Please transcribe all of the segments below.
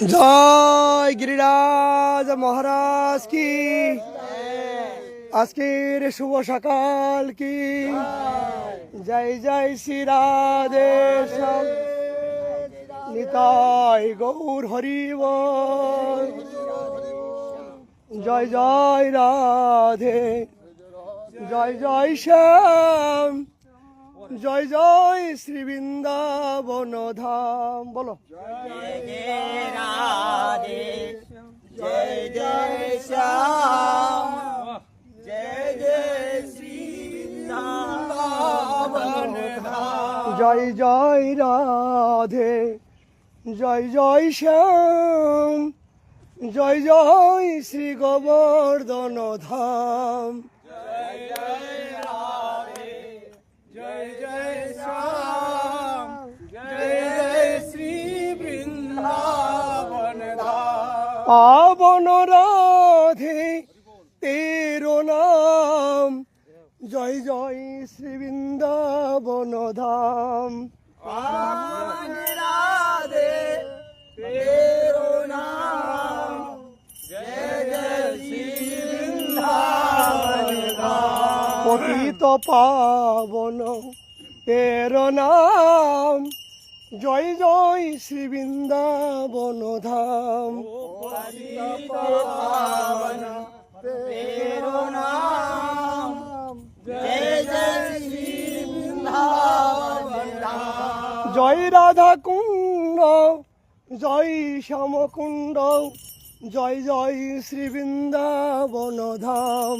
জয় গিরিরাজ মহারাজ কি? আজকের শুভ সকাল কি? জয় জয় শ্রী রাধে শ্যাম। নিতাই গৌর হরিব। জয় জয় রাধে। জয় জয় শ্যাম। জয় জয় শ্রী বৃন্দাবন ধাম বলো জয় জয় রাধে জয় জয় শ্যাম। জয় জয় শ্রী গোবর্ধন ধাম পাবন রাধে তেরো নাম। জয় জয় শ্রী বৃন্দাবন ধাম। পতিত পাবন তেরো নাম। জয় জয় শ্রী বৃন্দাবন ধাম। জয় রাধা কুণ্ড, জয় শ্যাম কুণ্ড, জয় জয় শ্রী বৃন্দাবন ধাম।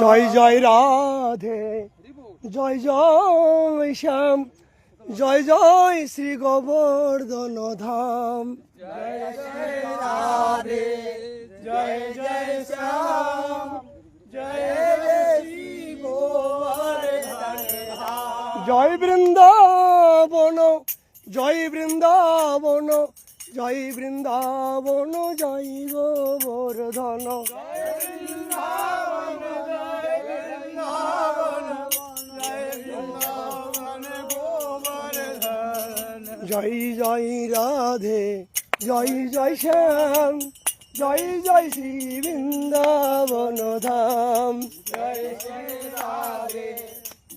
জয় জয় রাধে, জয় জয় শ্যাম, জয় জয় শ্রী গোবর্ধন ধাম। জয় বৃন্দাবন, জয় বৃন্দাবন জয় বৃন্দাবন, জয় গোবর্ধন। জয় জয় রাধে, জয় জয় শ্যাম, জয় জয় শ্রী বৃন্দাবন ধাম।